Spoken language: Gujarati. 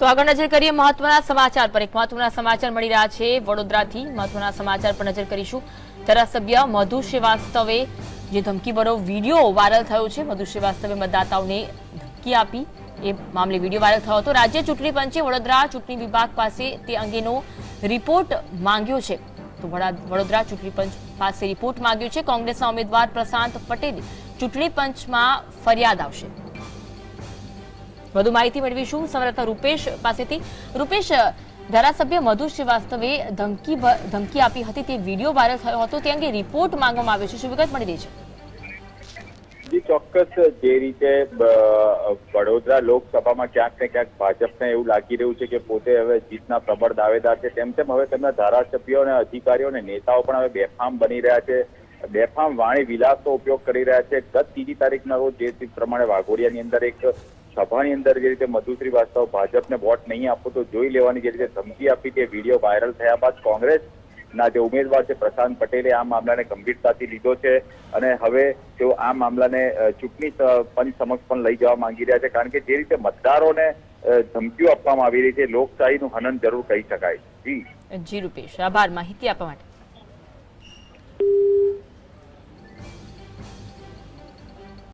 તો આગળ નજર કરીએ મહત્વના સમાચાર પર. એક મહત્વના સમાચાર મળી રહ્યા છે વડોદરાથી. મહત્વના સમાચાર પર નજર કરીશું. ધારાસભ્ય મધુ શ્રીવાસ્તવે જે ધમકીભરો વીડિયો વાયરલ થયો છે, મધુ શ્રીવાસ્તવે મતદાતાઓને ધમકી આપી એ મામલે વીડિયો વાયરલ થયો હતો. રાજ્ય ચૂંટણી પંચે વડોદરા ચૂંટણી વિભાગ પાસે તે અંગેનો રિપોર્ટ માંગ્યો છે. તો વડા- વડોદરા ચૂંટણી પંચ પાસે રિપોર્ટ માંગ્યો છે. કોંગ્રેસના ઉમેદવાર પ્રશાંત પટેલ ચૂંટણી પંચમાં ફરિયાદ આવશે. વધુ માહિતી મેળવીશું. સંવાદદાતા રૂપેશ પાસેથી. રૂપેશ, ધારાસભ્ય મધુ શ્રીવાસ્તવે ધમકી ધમકી આપી હતી. તે વીડિયો વાયરલ થયો હતો. તે અંગે રિપોર્ટ માંગવામાં આવ્યો છે. શું વિગત મળી રહી છે. ચોક્કસ. જે રીતે વડોદરા લોકસભામાં ક્યાંક ને ક્યાંક ભાજપને એવું લાગી રહ્યું છે કે પોતે હવે જીતના પ્રબળ દાવેદાર છે. તેમ તેમ હવે તેમના ધારાસભ્યો અને અધિકારીઓ અને નેતાઓ પણ હવે બેફામ બની રહ્યા છે. બેફામ વાણી વિલાસનો ઉપયોગ કરી રહ્યા છે. ગત ત્રીજી તારીખના રોજ જે પ્રમાણે વાઘોડિયાની અંદર એક સભાની અંદર જે રીતે મધુશ્રી વાસ્તવ ભાજપને વોટ નહીં આપો તો જોઈ લેવાની જે રીતે ધમકી આપી તે વીડિયો વાયરલ થયા બાદ કોંગ્રેસ ના જે ઉમેદવાર છે પ્રશાંત પટેલે આ મામલાને ગંભીરતાથી લીધો છે અને હવે તેઓ આ મામલાને ચૂંટણી પંચ સમક્ષ પણ લઈ જવા માંગી રહ્યા છે કારણ કે જે રીતે મતદારોને ધમકીઓ આપવામાં આવી રહી છે, લોકશાહીનું હનન જરૂર કહી શકાય. જી. જી રૂપેશ, આભાર. માહિતી આપવા માટે.